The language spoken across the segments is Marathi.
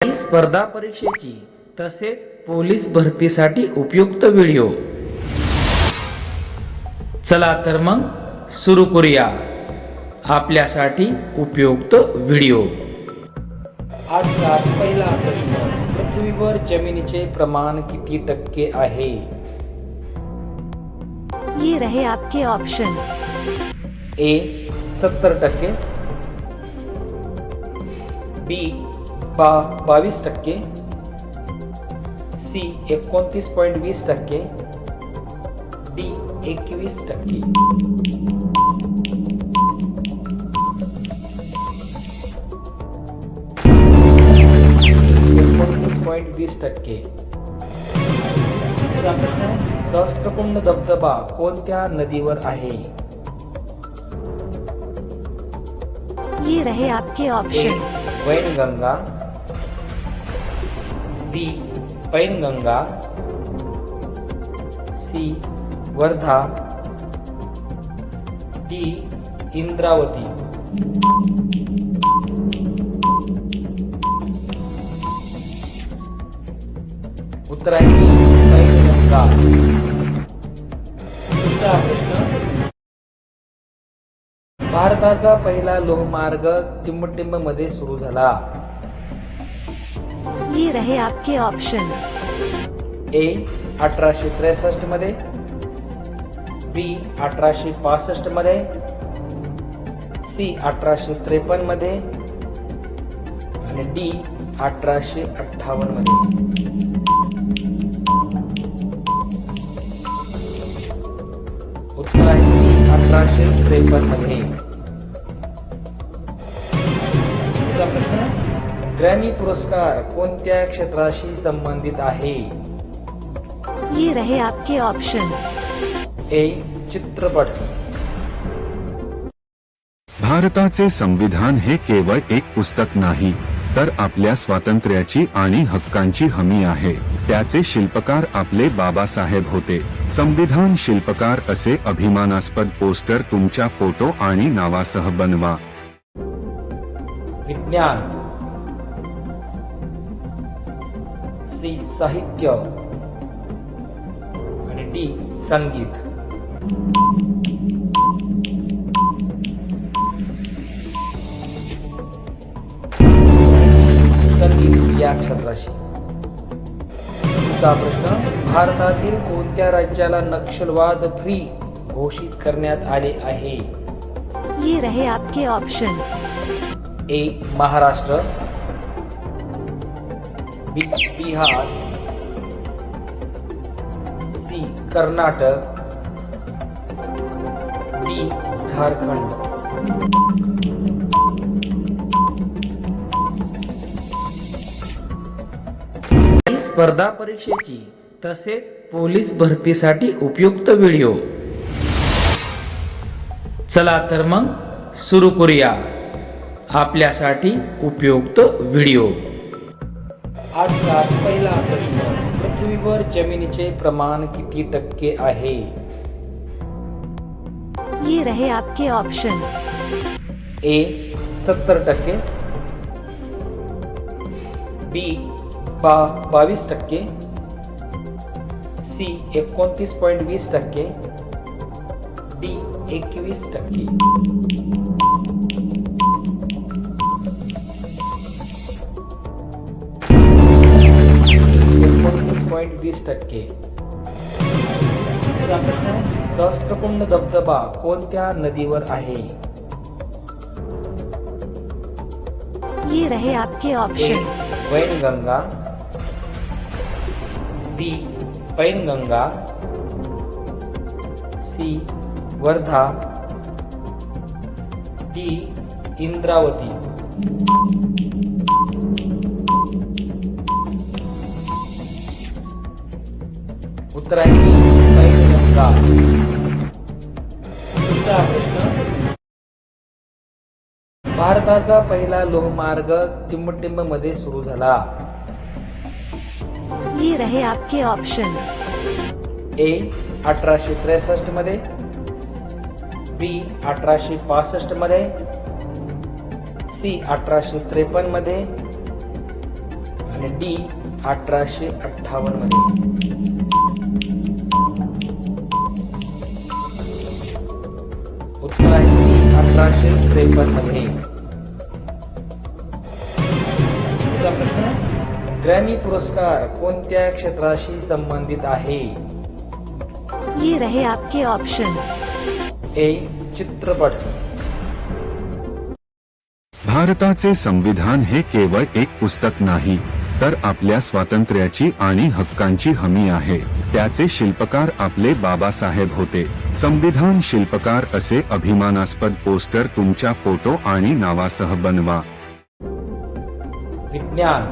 स्पर्धा परीक्षेची तसेच पोलीस भरतीसाठी उपयुक्त व्हिडिओ. चला तर मग सुरू करूया. आपल्यासाठी उपयुक्त व्हिडिओ. आजचा पहिला प्रश्न पृथ्वीवर जमिनीचे प्रमाण किती टक्के आहे? ये रहे आपके ऑप्शन ए सत्तर टक्के. बी बा बावीस टक्के सी एकोणतीस पॉईंट वीस टक्के डी एकवीस टक्के. एकोणतीस पॉईंट वीस टक्के. सहस्त्रकुंड धबधबा कोणत्या नदीवर आहे? ये रहे आपके option Wainganga B Penganga C Wardha D Indravati. उत्तर आहे पैनगंगा. पुढचा प्रश्न. भारताचा पहिला लोहमार्ग टिंबटिंबमध्ये सुरू झाला. ये रहे आपके ऑप्शन ए अठराशे त्रेसष्ट मध्ये. बी अठराशे पासष्ट मध्ये. सी अठराशे त्रेपन्न मध्ये. आणि डी अठराशे अठ्ठावन्न मध्ये. उत्तर आहे सी अठराशे त्रेपन्न मध्ये. ग्रॅमी पुरस्कार कोणत्या क्षेत्राशी संबंधित आहे? ये रहे आपके ऑप्शन ए चित्रपट. भारताचे संविधान हे केवळ एक पुस्तक नाही तर आपल्या स्वातंत्र्याची आणि हक्कांची हमी आहे. त्याचे शिल्पकार आपले बाबासाहेब होते. संविधान शिल्पकार असे अभिमानास्पद पोस्टर तुमच्या फोटो आणि नावासह बनवा. विज्ञान. सी साहित्य आणि डी संगीत. संगीत या क्षेत्राशी. पुढचा प्रश्न भारतातील कोणत्या राज्याला नक्षलवाद फ्री घोषित करण्यात आले आहे? ये रहे आपके option A Maharashtra Bihar. C Karnataka. D Jharkhand. स्पर्धा परीक्षेची तसेच पोलीस भरतीसाठी उपयुक्त व्हिडिओ. चला तर मग सुरू करूया. आपल्यासाठी उपयुक्त व्हिडिओ. आजचा पहिला प्रश्न पृथ्वीवर जमिनीचे प्रमाण किती टक्के आहे? ये रहे आपके ऑप्शन ए सत्तर टक्के. बी बा बावीस टक्के. सी एकोणतीस पॉईंट वीस टक्के. डी एकवीस टक्के. वीस टक्के. सहस्त्रकुंड धबधबा कोणत्या नदीवर आहे? ये रहे आपके A option Wainganga B Penganga. C Wardha. D Indravati. पुढचा प्रश्न भारताचा पहिला लोहमार्ग टिंबटिंबमध्ये सुरू झाला. ये रहे आपके ऑप्शन ए अठराशे त्रेसष्टमध्ये बी अठराशे पासष्टमध्ये सी अठराशे त्रेपन्नमध्ये आणि डी अठराशे अठ्ठावन्नमध्ये. अठराशे त्रेपन्नमध्ये. पुढचा प्रश्न ग्रॅमी पुरस्कार कोणत्या क्षेत्राशी संबंधित आहे? ये रहे आपके ऑप्शन ए चित्रपट. भारताचे संविधान हे केवळ एक पुस्तक नाही तर आपल्या स्वातंत्र्याची आणि हक्कांची हमी आहे. त्याचे शिल्पकार आपले बाबासाहेब होते. संविधान शिल्पकार असे अभिमानास्पद पोस्टर तुमच्या फोटो आणि नावासह बनवा. विज्ञान.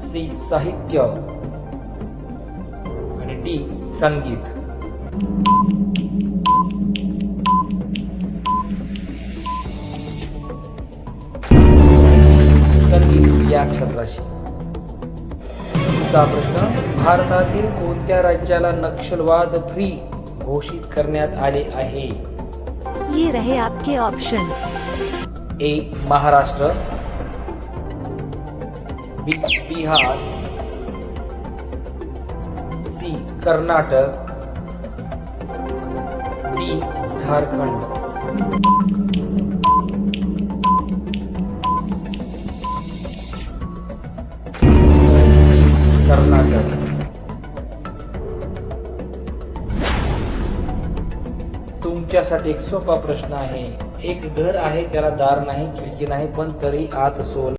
सी साहित्य. आणि डी संगीत. संगीत या क्षेत्राशी. पुढचा प्रश्न भारतातील कोणत्या राज्याला नक्षलवाद फ्री घोषित करण्यात आले आहे? ये रहे आपके option A Maharashtra B Bihar C Karnataka D Jharkhand. तुमच्यासाठी एक सोपा प्रश्न आहे. एक घर आहे त्याला दार नाही खिडकी नाही पण तरी आत सोल